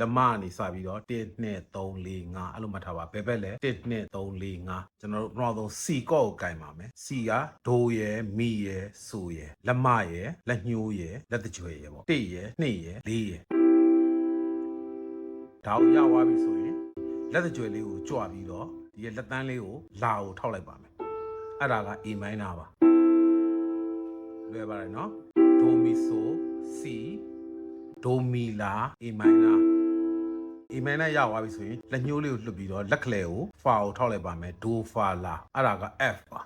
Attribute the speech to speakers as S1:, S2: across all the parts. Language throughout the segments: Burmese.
S1: လက်မကနေစပြီးတော့1 2 3 4 5အဲ့လိုမှတ်ထားပါဘယ်ဘက်လဲ1 2 3 4 5ကျွန်တော်တို့ပထမဆုံး C ကော့ကိုကင်ပါမယ် C ကဒိုရယ်မီရယ်ဆိုရယ်လက်မရယ်လက်ညှိုးရယ်လက်တကြွယ်ရယ်ပေါ့1ရယ်2ရယ်4ရယ်ဒါကိုရသွားပြီဆိုရင်လက်တကြွယ်လေးကိုကြွပြီးတော့ဒီရဲ့လက်တန်းလေးကိုလာကိုထောက်လိုက်ပါမယ်အဲ့ဒါက A minor ပါလွယ်ပါတယ်နော်ဒိုမီဆို C ဒိုမီလာ A minor A minor ရသွားပြီဆိုရင်လက်ညှိုးလေးကိုလွှတ်ပြီးတော့လက်ကလေးကို fa ကိုထောက်လိုက်ပါမယ်ဒိုဖာလာအဲ့ဒါက F ပါ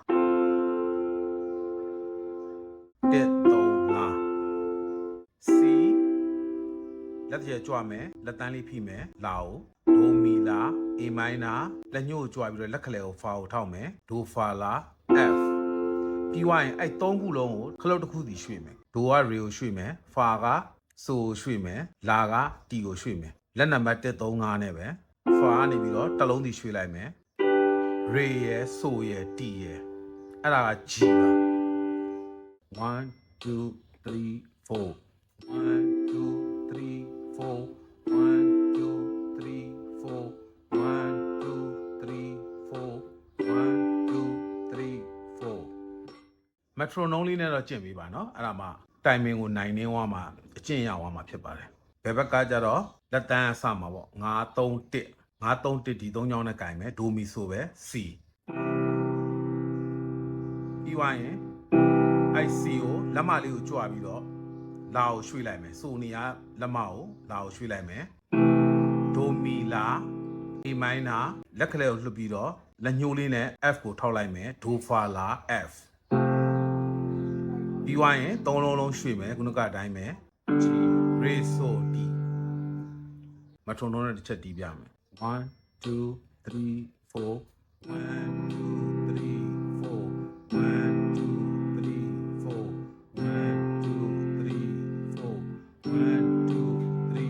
S1: တက်3 5 C လက်တရကြွမယ်လက်တန်းလေးဖိမယ်လာကိုဒိုမီလာ A minor လက်ညှိုးကိုကြွပြီးတော့လက်ကလေးကို fa ကိုထောက်မယ်ဒိုဖာလာ F ပြီးသွားရင်အဲ့သုံးခုလုံးကိုခလုတ်တစ်ခုစီရွှေ့မယ်ဒိုကရေကိုရွှေ့မယ်ဖာကဆိုကိုရွှေ့မယ်လာကတီကိုရွှေ့မယ် လက်နံပါတ်135နဲ့ပဲဖာကနေပြီးတော့တစ်လုံးစီရွှေ့လိုက်မယ်ရေရယ်ဆိုရယ်တီရယ်အဲ့ဒါက G ပါ1 2 3 4 1 2 3 4 1 2 3 4 1 2 3 4 1 2 3 4 metronome လေးနဲ့တော့ကျင့်ပေးပါเนาะအဲ့ဒါမှတိုင်မင်ကိုနိုင်နေဝါမှာအကျင့်ရဝါမှာဖြစ်ပါတယ်ဘယ်ဘက်ကကြတော့ လက်တန်းအစမှာပေါ့9 3 1 9 3 1ဒီ၃ချောင်းနဲ့ကင်မယ်ဒိုမီဆိုပဲ C ပြီးသွားရင် IC ကိုလက်မလေးကိုကြွပြီးတော့လာကိုရွှေ့လိုက်မယ်ဆိုနေရလက်မကိုလာကိုရွှေ့လိုက်မယ်ဒိုမီလာ A minor လက်ကလေးကိုလှုပ်ပြီးတော့လက်ညှိုးလေးနဲ့ F ကိုထောက်လိုက်မယ်ဒိုဖာလာ F ပြီးသွားရင်သုံးလုံးလုံးရွှေ့မယ်ခုနကအတိုင်းပဲ G re so D မထုံထုံနဲ့တစ်ချက်တီးပြမယ်1 2 3 4 1 2 3 4 1 2 3 4 1 2 3 4 1 2 3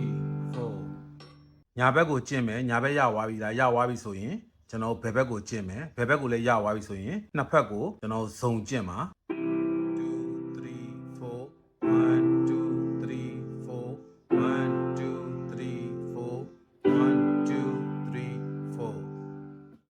S1: 4ညာဘက်ကိုကျင့်မယ်ညာဘက်ရသွားပြီလားရသွားပြီဆိုရင်ကျွန်တော်ဘယ်ဘက်ကိုကျင့်မယ်ဘယ်ဘက်ကိုလည်းရသွားပြီဆိုရင်နှစ်ဖက်ကိုကျွန်တော်ဇုံကျင့်မှာ